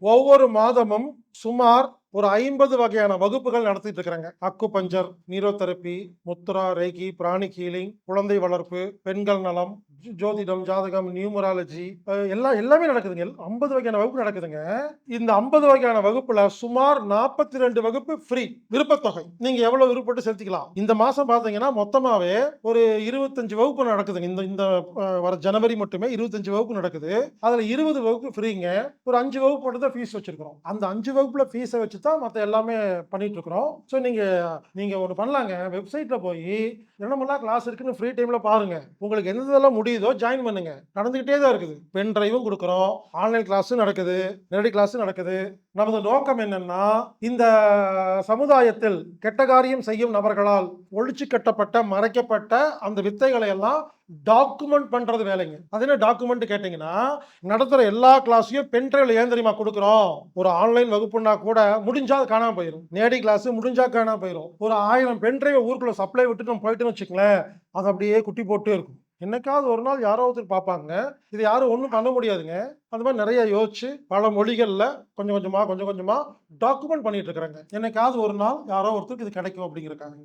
ஒவ்வொரு மாதமும் சுமார் ஒரு ஐம்பது வகையான வகுப்புகள் நடத்திட்டு இருக்கிறாங்க. Acupuncture neurotherapy mudra reiki pranic healing குழந்தை வளர்ப்பு பெண்கள் நலம் ஜோதிடம் ஜாதகம் நியூமராலஜி எல்லாம் எல்லாமே நடக்குதுங்க. ஐம்பது வகையான வகுப்பு நடக்குதுங்க. இந்த ஐம்பது வகையான வகுப்புல சுமார் நாற்பத்தி ரெண்டு வகுப்பு ஃப்ரீ விருப்பத்தொகை. நீங்க எவ்வளவு விருப்பப்பட்டு செலுத்திக்கலாம்? இந்த மாசம் பாத்தீங்கன்னா மொத்தமாவே ஒரு இருபத்தஞ்சு வகுப்பு நடக்குதுங்க. இந்த இந்த வர ஜனவரி மட்டுமே இருபத்தஞ்சு வகுப்பு நடக்குது. அதுல இருபது வகுப்பு ஃப்ரீங்க ஒரு அஞ்சு வகுப்பு மட்டும் தான் ஃபீஸ் வச்சிருக்கிறோம். அந்த அஞ்சு வகுப்புல ஃபீஸை வச்சு தான் மற்ற எல்லாமே பண்ணிட்டு இருக்கிறோம் ஸோ நீங்க நீங்க ஒன்று பண்ணலாங்க. வெப்சைட்ல போய் என்னமெல்லாம் கிளாஸ் இருக்குன்னு ஃப்ரீ டைம்ல பாருங்க. உங்களுக்கு எந்த இதெல்லாம் முடியுதோ ஜாயின் பண்ணுங்க. நடந்துகிட்டே தான் இருக்குது. பென் டிரைவும் கொடுக்குறோம். ஆன்லைன் கிளாஸும் நடக்குது. நேரடி கிளாஸும் நடக்குது. நமது நோக்கம் என்னன்னா இந்த சமுதாயத்தில் கெட்ட காரியம் செய்யும் நபர்களால் ஒழிச்சு கட்டப்பட்ட மறைக்கப்பட்ட அந்த வித்தைகளை எல்லாம் டாக்குமெண்ட் பண்றது வேலைங்க. அது என்ன டாக்குமெண்ட் கேட்டீங்கன்னா நடத்துற எல்லா கிளாஸையும் பென் டிரைவ்ல ஏன் தெரியுமா கொடுக்குறோம்? ஒரு ஆன்லைன் வகுப்புனா கூட முடிஞ்சா காணாம போயிடும் நேடி கிளாஸ் முடிஞ்சா காணாம போயிடும் ஒரு ஆயிரம் பென் டிரைவ் ஊருக்குள்ள சப்ளை விட்டு நம்ம போயிட்டுன்னு வச்சுக்கங்களேன் அது அப்படியே குட்டி போட்டு இருக்கும். என்னைக்காவது ஒரு நாள் யாரோ ஒருத்தர் பார்ப்பாங்க. இது யாரும் ஒன்றும் பண்ண முடியாதுங்க. அந்த மாதிரி நிறைய யோசிச்சு பல மொழிகளில் கொஞ்சம் கொஞ்சமாக கொஞ்சம் கொஞ்சமாக டாக்குமெண்ட் பண்ணிட்டு இருக்கிறாங்க. என்னைக்காவது ஒரு நாள் யாரோ ஒருத்தருக்கு இது கிடைக்கும் அப்படிங்கிறக்காங்க